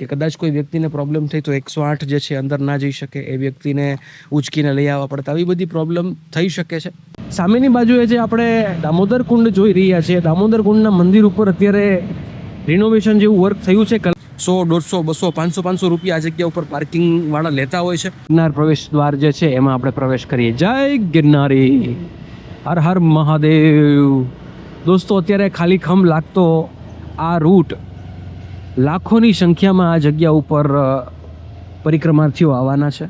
કે કદાચ કોઈ વ્યક્તિને પ્રોબ્લેમ થઈ તો એકસો આઠ જે છે અંદર ના જઈ શકે, એ વ્યક્તિને ઉચકીને લઈ આવવા પડતા આવી બધી પ્રોબ્લેમ થઈ શકે છે. સામેની બાજુએ જે આપણે દામોદર કુંડ જોઈ રહ્યા છીએ, દામોદર કુંડના મંદિર ઉપર અત્યારે રિનોવેશન જેવું વર્ક થયું છે. સો, દોઢસો, બસો, પાંચસો પાંચસો રૂપિયા આ જગ્યા ઉપર પાર્કિંગ વાળા લેતા હોય છે. ગિરનાર પ્રવેશ દ્વાર જે છે, એમાં આપણે પ્રવેશ કરીએ. જય ગિરનારી! હર હર મહાદેવ! દોસ્તો, અત્યારે ખાલી ખમ લાગતો આ રૂટ લાખોની સંખ્યામાં આ જગ્યા ઉપર પરિક્રમાર્થીઓ આવવાના છે.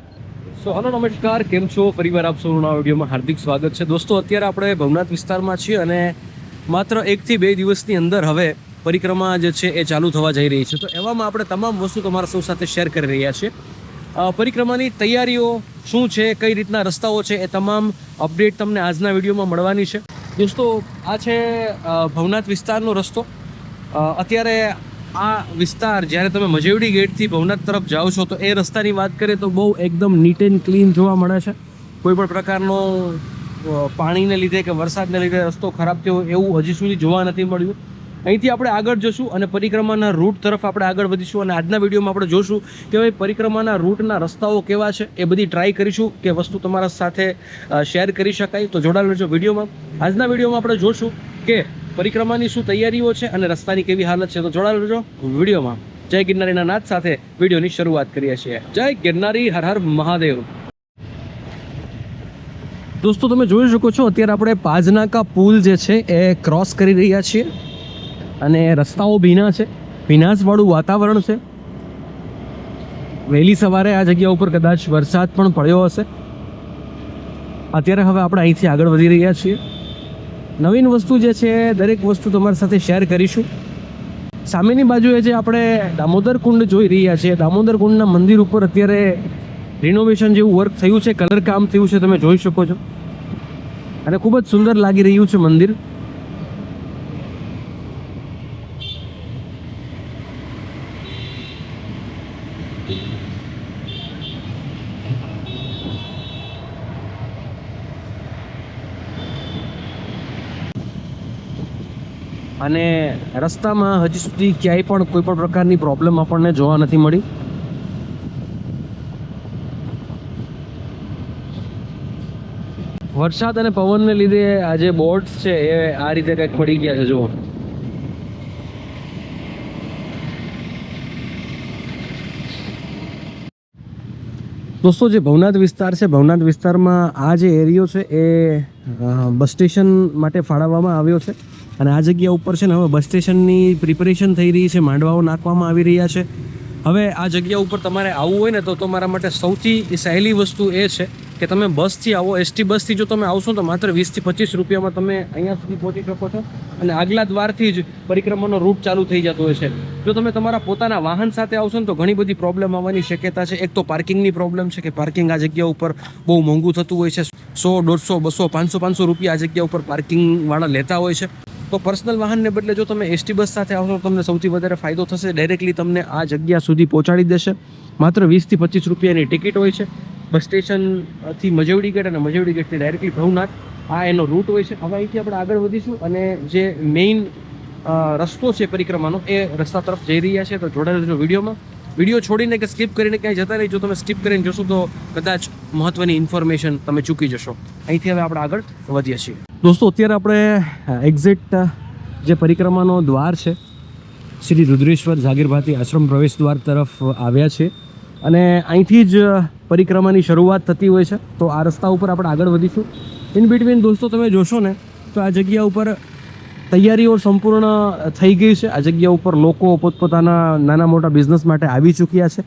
સો હલો, નમસ્કાર. કેમ છો? ફરીવાર આપ સૌનું આ વિડીયોમાં હાર્દિક સ્વાગત છે. દોસ્તો, અત્યારે આપણે ભવનાથ વિસ્તારમાં છીએ અને માત્ર એકથી બે દિવસની અંદર હવે પરિક્રમા જે છે એ ચાલુ થવા જઈ રહી છે. તો એવામાં આપણે તમામ વસ્તુ તમારા સૌ સાથે શેર કરી રહ્યા છીએ. પરિક્રમાની તૈયારીઓ શું છે, કઈ રીતના રસ્તાઓ છે એ તમામ અપડેટ તમને આજના વિડીયોમાં મળવાની છે. દોસ્તો, આ છે ભવનાથ વિસ્તારનો રસ્તો. અત્યારે આ વિસ્તાર જ્યારે તમે મજેવડી ગેટથી ભવનાથ તરફ જાઓ છો, તો એ રસ્તાની વાત કરીએ તો બહુ એકદમ નીટ એન્ડ ક્લીન જોવા મળે છે. કોઈ પણ પ્રકારનો પાણીને લીધે કે વરસાદને લીધે રસ્તો ખરાબ થયો એવું હજી સુધી જોવા નથી મળ્યું. અહીંથી આપણે આગળ જશું અને પરિક્રમાના રૂટ તરફ આપણે આગળ વધીશું અને આજના વિડીયોમાં આપણે જોશું કે ભાઈ પરિક્રમાના રૂટના રસ્તાઓ કેવા છે, એ બધી ટ્રાય કરીશું કે વસ્તુ તમારા સાથે શેર કરી શકાય. તો જોડાયેલો છો વિડીયોમાં. આજના વિડીયોમાં આપણે જોશું કે પરિક્રમાની શું તૈયારીઓ છે અને રસ્તાની કેવી હાલત છે તો જોડાયેલ વિડીયોમાં. જય ગિરનારીના નાદ સાથે વિડીયોની શરૂઆત કરીએ છીએ. જય ગિરનારી, હર હર મહાદેવ. દોસ્તો, તમે જોઈ શકો છો, અત્યારે આપણે પાજનાકા પુલ જે છે એ ક્રોસ કરી રહ્યા છીએ અને રસ્તાઓ ભીના છે, ભીનાશવાળું વાતાવરણ છે. વહેલી સવારે આ જગ્યા ઉપર કદાચ વરસાદ પણ પડ્યો હશે. અત્યારે હવે આપણે અહીંથી આગળ વધી રહ્યા છીએ. નવીન વસ્તુ જે છે, દરેક વસ્તુ તમારી સાથે શેર કરીશું. સામેની બાજુએ જે આપણે દામોદર કુંડ જોઈ રહ્યા છીએ, દામોદર કુંડના મંદિર ઉપર અત્યારે રિનોવેશન જેવું વર્ક થયું છે કલર કામ થયું છે, તમે જોઈ શકો છો. અને ખૂબ જ સુંદર લાગી રહ્યું છે મંદિર. અને રસ્તામાં હજી સુધી ક્યાંય પણ કોઈ પણ પ્રકારની પ્રોબ્લેમ આપણને જોવા નથી મળી. વરસાદ અને પવનને લીધે આ જે બોટ્સ છે એ આ રીતે કંઈક પડી ગયા છે, જુઓ. દોસ્તો, જે ભવનાથ વિસ્તાર છે, ભવનાથ વિસ્તારમાં આ જે એરિયો છે એ બસ સ્ટેશન માટે ફાળવવામાં આવ્યો છે. અને આ જગ્યા ઉપર છે ને હવે બસ સ્ટેશનની પ્રિપેરેશન થઈ રહી છે, માંડવાઓ નાખવામાં આવી રહ્યા છે. હવે આ જગ્યા ઉપર તમારે આવવું હોય ને તો તમારા માટે સૌથી સહેલી વસ્તુ એ છે કે તમે બસથી આવો. એસટી બસથી જો તમે આવશો તો માત્ર વીસથી પચીસ રૂપિયામાં તમે અહીંયા સુધી પહોંચી શકો છો. અને આગલા દ્વારથી જ પરિક્રમાનો રૂટ ચાલુ થઈ જતો હોય છે. જો તમે તમારા પોતાના વાહન સાથે આવશો ને તો ઘણી બધી પ્રોબ્લેમ આવવાની શક્યતા છે. એક તો પાર્કિંગની પ્રોબ્લેમ છે કે પાર્કિંગ આ જગ્યા ઉપર બહુ મોંઘું થતું હોય છે. સો, દોઢસો, બસો, પાંચસો પાંચસો રૂપિયા આ જગ્યા ઉપર પાર્કિંગ વાળા લેતા હોય છે. તો પર્સનલ વાહનને બદલે જો તમે એસટી બસ સાથે આવશો, તો તમને સૌથી વધારે ફાયદો થશે. ડાયરેક્ટલી તમને આ જગ્યા સુધી પહોંચાડી દેશે. માત્ર વીસથી પચીસ રૂપિયાની ટિકિટ હોય છે. બસ સ્ટેશનથી મજેવડી ગેટ અને મજેવડી ગેટથી ડાયરેક્ટલી ભવનાથ. આ એનો રૂટ હોય છે. હવે અહીંથી આપણે આગળ વધીશું અને જે મેઇન રસ્તો છે પરિક્રમાનો, એ રસ્તા તરફ જઈ રહ્યા છે. તો જોડાયેલો વિડીયોમાં. વીડિયો છોડીને કે સ્કીપ કરીને ક્યાંય જતા નહીં જો તમે સ્કીપ કરીને જોશો તો કદાચ મહત્વની ઇન્ફોર્મેશન તમે ચૂકી જશો. અહીંથી હવે આપણે આગળ વધીએ છીએ. દોસ્તો, અત્યારે આપણે એક્ઝેક્ટ જે પરિક્રમાનો દ્વાર છે, શ્રી રુદ્રેશ્વર જાગીરભાતી આશ્રમ પ્રવેશ દ્વાર તરફ આવ્યા છે. અને અહીંથી જ પરિક્રમાની શરૂઆત થતી હોય છે. તો આ રસ્તા ઉપર આપણે આગળ વધીશું. ઇન બિટવીન દોસ્તો, તમે જોશો ને, તો આ જગ્યા ઉપર તૈયારીઓ સંપૂર્ણ થઈ ગઈ છે. આ જગ્યા ઉપર લોકો પોતપોતાના નાના મોટા બિઝનેસ માટે આવી ચૂક્યા છે.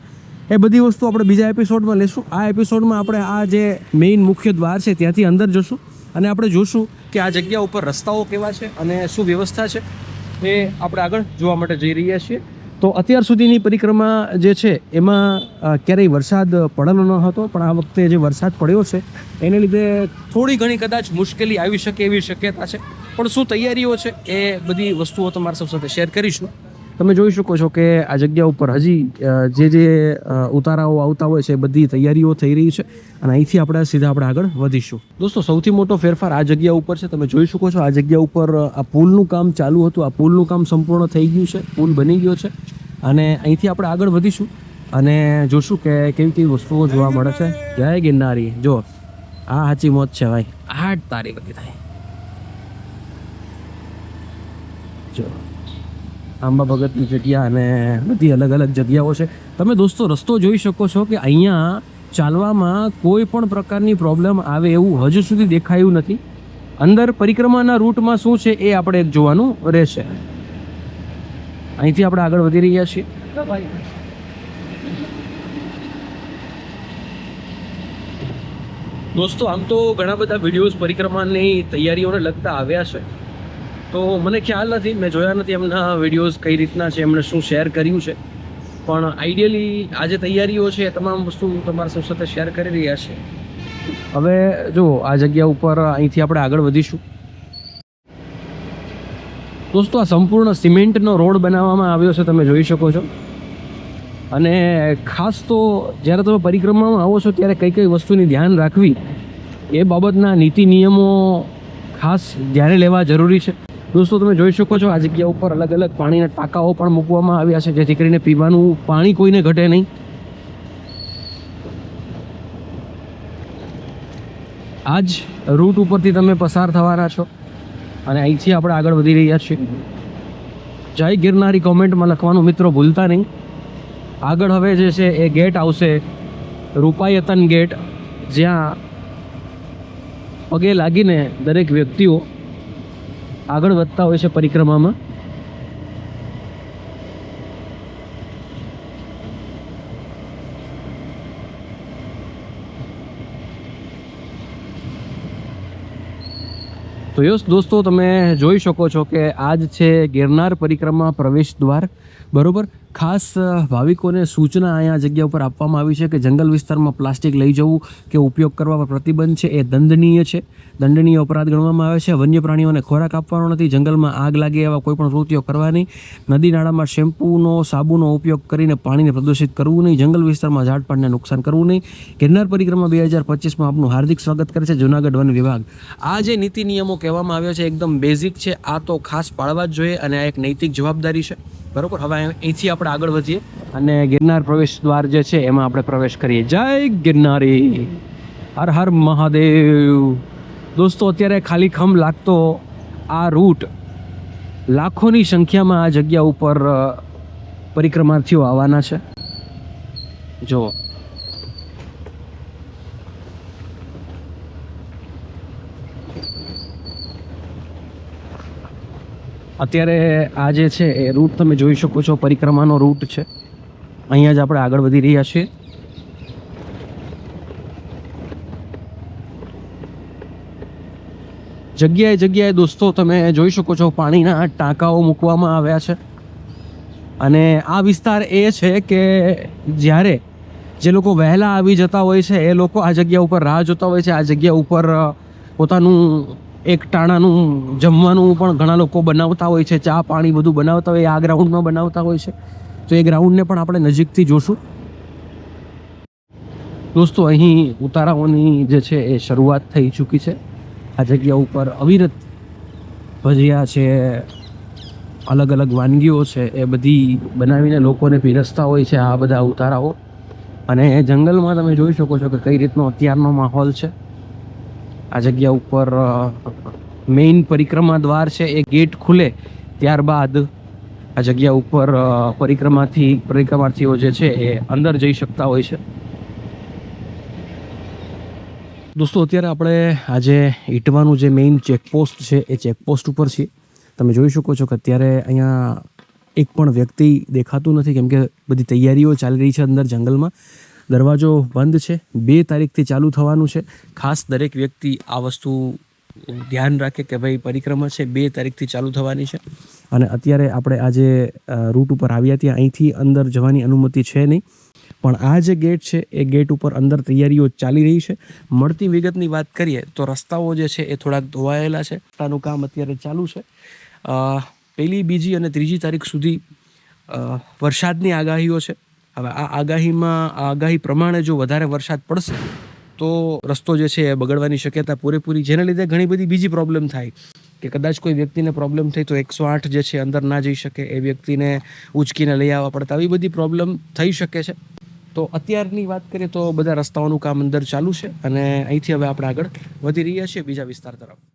એ બધી વસ્તુ આપણે બીજા એપિસોડમાં લેશું. આ એપિસોડમાં આપણે આ જે મેઇન મુખ્ય દ્વાર છે ત્યાંથી અંદર જશું અને આપણે જોશું કે આ જગ્યા ઉપર રસ્તાઓ કેવા છે અને શું વ્યવસ્થા છે એ આપણે આગળ જોવા માટે જઈ રહ્યા છીએ. તો અત્યાર સુધીની પરિક્રમા જે છે એમાં ક્યારેય વરસાદ પડેલો ન હતો, પણ આ વખતે જે વરસાદ પડ્યો છે, એને લીધે થોડી ઘણી કદાચ મુશ્કેલી આવી શકે એવી શક્યતા છે. પણ શું તૈયારીઓ છે એ બધી વસ્તુઓ તમારા સૌ સાથે શેર કરીશું. તમે જોઈ શકો છો કે આ જગ્યા ઉપર હજી જે જે ઉતારાઓ આવતા હોય છે બધી તૈયારીઓ થઈ રહી છે અને અહીંથી આપણે સીધા આપણે આગળ વધીશું. દોસ્તો, સૌથી મોટો ફેરફાર આ જગ્યા ઉપર છે. તમે જોઈ શકો છો આ જગ્યા ઉપર આ પુલનું કામ ચાલુ હતું. આ પુલનું કામ સંપૂર્ણ થઈ ગયું છે. પુલ બની ગયો છે. અને અહીંથી આપણે આગળ વધીશું. અને જોશું કે કેવી કેવી વસ્તુઓ જોવા મળે છે. જય ગિરનારી. જો, આ સાચી મોત છે ભાઈ. આઠ તારીખ બધી થાય. જો આંબા ભગતની જગ્યા અને બધી અલગ અલગ જગ્યાઓ છે. તમે દોસ્તો રસ્તો જોઈ શકો છો કે અહીંયા ચાલવામાં કોઈ પણ પ્રકારની પ્રોબ્લેમ આવે એવું હજુ સુધી દેખાયું નથી. અંદર પરિક્રમાના રૂટમાં શું છે એ આપણે જોવાનું રહેશે. અહીંથી આપણે આગળ વધી રહ્યા છીએ. દોસ્તો, આમ તો ઘણા બધા વિડીયોઝ પરિક્રમાની તૈયારીઓને લગતા આવ્યા છે. તો મને ખ્યાલ નથી, મેં જોયા નથી એમના વિડીયોઝ કઈ રીતના છે, એમણે શું શેર કર્યું છે. પણ આઈડિયલી આ જે તૈયારીઓ છે, એ તમામ વસ્તુ તમારા સૌ સાથે શેર કરી રહ્યા છે. હવે જો, આ જગ્યા ઉપર અહીંથી આપણે આગળ વધીશું. દોસ્તો, આ સંપૂર્ણ સિમેન્ટનો રોડ બનાવવામાં આવ્યો છે, તમે જોઈ શકો છો. અને ખાસ તો જ્યારે તમે પરિક્રમામાં આવો છો, ત્યારે કઈ કઈ વસ્તુની ધ્યાન રાખવી, એ બાબતના નીતિ નિયમો ખાસ ધ્યાને લેવા જરૂરી છે. દોસ્તો, તમે જોઈ શકો છો, આ જગ્યા ઉપર અલગ અલગ પાણીના ટાંકાઓ પણ મૂકવામાં આવ્યા છે, જેથી કરીને પીવાનું પાણી કોઈને ઘટે નહીં. આ જ રૂટ ઉપરથી તમે પસાર થવાના છો અને અહીંથી આપણે આગળ વધી રહ્યા છીએ. જય ગિરનારી કોમેન્ટમાં લખવાનું મિત્રો ભૂલતા નહીં. આગળ હવે જે છે એ ગેટ આવશે, રૂપાયતન ગેટ જ્યાં પગે લાગીને દરેક વ્યક્તિઓ આગળ વધતા હોય છે પરિક્રમામાં. તો યસ, દોસ્તો, તમે જોઈ શકો છો કે આજ છે ગિરનાર પરિક્રમા પ્રવેશ દ્વાર. બરોબર? ખાસ ભાવિકોને સૂચના અહીંયા જગ્યા ઉપર આપવામાં આવી છે કે જંગલ વિસ્તારમાં પ્લાસ્ટિક લઈ જવું કે ઉપયોગ કરવા પર પ્રતિબંધ છે એ દંડનીય છે. દંડનીય અપરાધ ગણવામાં આવે છે. વન્ય પ્રાણીઓને ખોરાક આપવાનો નથી. જંગલમાં આગ લાગે એવા કોઈ પણ પ્રવૃત્તિઓ કરવાની નદી નાળામાં શેમ્પૂનો, સાબુનો ઉપયોગ કરીને પાણીને પ્રદૂષિત કરવું નહીં. જંગલ વિસ્તારમાં ઝાડપાનને નુકસાન કરવું નહીં. ગિરનાર પરિક્રમા બે હજાર પચીસમાં આપનું હાર્દિક સ્વાગત કરે છે જૂનાગઢ વન વિભાગ. આ જે નીતિ નિયમો કહેવામાં આવ્યા છે, એકદમ બેઝિક છે. આ તો ખાસ પાળવા જ જોઈએ અને આ એક નૈતિક જવાબદારી છે. બરોબર? હવે અહીંથી આપણે આગળ વધીએ. અને ગિરનાર પ્રવેશ દ્વાર જે છે, એમાં આપણે પ્રવેશ કરીએ. જય ગિરનારી! હર હર મહાદેવ! દોસ્તો, અત્યારે ખાલી ખમ લાગતો આ રૂટ લાખોની સંખ્યામાં આ જગ્યા ઉપર પરિક્રમાર્થીઓ આવવાના છે. જો અત્યારે આ જે છે એ રૂટ તમે જોઈ શકો છો, પરિક્રમાનો રૂટ છે. અહીંયા જ આપણે આગળ વધી રહ્યા છીએ. જગ્યાએ જગ્યાએ દોસ્તો તમે જોઈ શકો છો, પાણીના ટાંકાઓ મૂકવામાં આવ્યા છે. અને આ વિસ્તાર એ છે કે જ્યારે જે લોકો વહેલા આવી જતા હોય છે, એ લોકો આ જગ્યા ઉપર રાહ જોતા હોય છે. આ જગ્યા ઉપર પોતાનું એક ટાણાનું જમવાનું પણ ઘણા લોકો બનાવતા હોય છે, ચા, પાણી બધું બનાવતા હોય આ ગ્રાઉન્ડમાં બનાવતા હોય છે. તો એ ગ્રાઉન્ડને પણ આપણે નજીકથી જોશું. દોસ્તો, અહીં ઉતારાઓની જે છે એ શરૂઆત થઈ ચૂકી છે. આ જગ્યા ઉપર અવિરત ભજીયા છે, અલગ અલગ વાનગીઓ છે, એ બધી બનાવીને લોકોને પીરસતા હોય છે આ બધા ઉતારાઓ. અને જંગલમાં તમે જોઈ શકો છો કે કઈ રીતનો અત્યારનો માહોલ છે. આ જગ્યા ઉપર મેઇન પરિક્રમા દ્વાર છે, એ ગેટ ખુલે ત્યારબાદ આ જગ્યા ઉપર પરિક્રમાથી, પરિક્રમાર્થીઓ જે છે, એ અંદર જઈ શકતા હોય છે. દોસ્તો, અત્યારે આપણે આજે ઈટવાનું જે મેઇન ચેકપોસ્ટ છે, એ ચેકપોસ્ટ ઉપર છીએ. તમે જોઈ શકો છો કે અત્યારે અહીંયા એક પણ વ્યક્તિ દેખાતું નથી, કેમ કે બધી તૈયારીઓ ચાલી રહી છે અંદર જંગલમાં. દરવાજો બંધ છે. બે તારીખથી ચાલુ થવાનું છે. ખાસ દરેક વ્યક્તિ આ વસ્તુ ધ્યાન રાખે કે ભાઈ પરિક્રમા છે, બે તારીખથી ચાલુ થવાની છે. અને અત્યારે આપણે આજે રૂટ ઉપર આવ્યા ત્યાં અહીંથી અંદર જવાની અનુમતિ છે નહીં. પણ આ જે ગેટ છે, એ ગેટ ઉપર અંદર તૈયારીઓ ચાલી રહી છે. મળતી વિગતની વાત કરીએ તો રસ્તાઓ જે છે, એ થોડાક ધોવાયેલા છે. રસ્તાનું કામ અત્યારે ચાલુ છે. પહેલી, બીજી અને ત્રીજી તારીખ સુધી વરસાદની આગાહીઓ છે. હવે આ આગાહીમાં આ આગાહી પ્રમાણે જો વધારે વરસાદ પડશે, તો રસ્તો જે છે એ બગડવાની શક્યતા પૂરેપૂરી, જેના લીધે ઘણી બધી બીજી પ્રોબ્લેમ થાય. કે કદાચ કોઈ વ્યક્તિને પ્રોબ્લેમ થઈ તો એકસો આઠ જે છે અંદર ના જઈ શકે, એ વ્યક્તિને ઉચકીને લઈ આવવા પડતા આવી બધી પ્રોબ્લેમ થઈ શકે છે. તો અત્યારની વાત કરીએ તો બધા રસ્તાઓનું કામ અંદર ચાલુ છે અને અહીંથી હવે આપણે આગળ વધી રહ્યા છીએ બીજા વિસ્તાર તરફ.